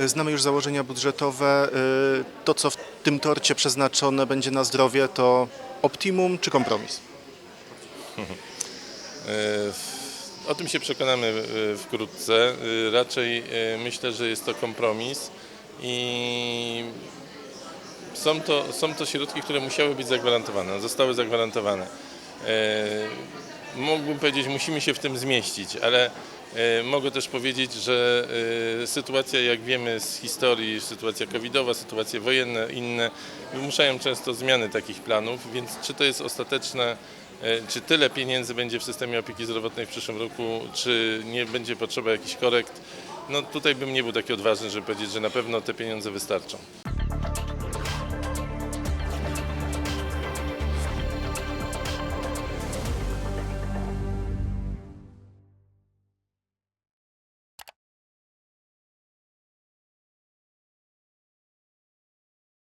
E, Znamy już założenia budżetowe. E, To, co w tym torcie przeznaczone będzie na zdrowie, to optimum czy kompromis? E, O tym się przekonamy wkrótce. Raczej myślę, że jest to kompromis i są to, są to środki, które musiały być zagwarantowane, zostały zagwarantowane. Mógłbym powiedzieć, musimy się w tym zmieścić, ale e, mogę też powiedzieć, że e, sytuacja, jak wiemy z historii, sytuacja covidowa, sytuacje wojenne, inne, wymuszają często zmiany takich planów, więc czy to jest ostateczne, e, czy tyle pieniędzy będzie w systemie opieki zdrowotnej w przyszłym roku, czy nie będzie potrzeba jakichś korekt, no tutaj bym nie był taki odważny, żeby powiedzieć, że na pewno te pieniądze wystarczą.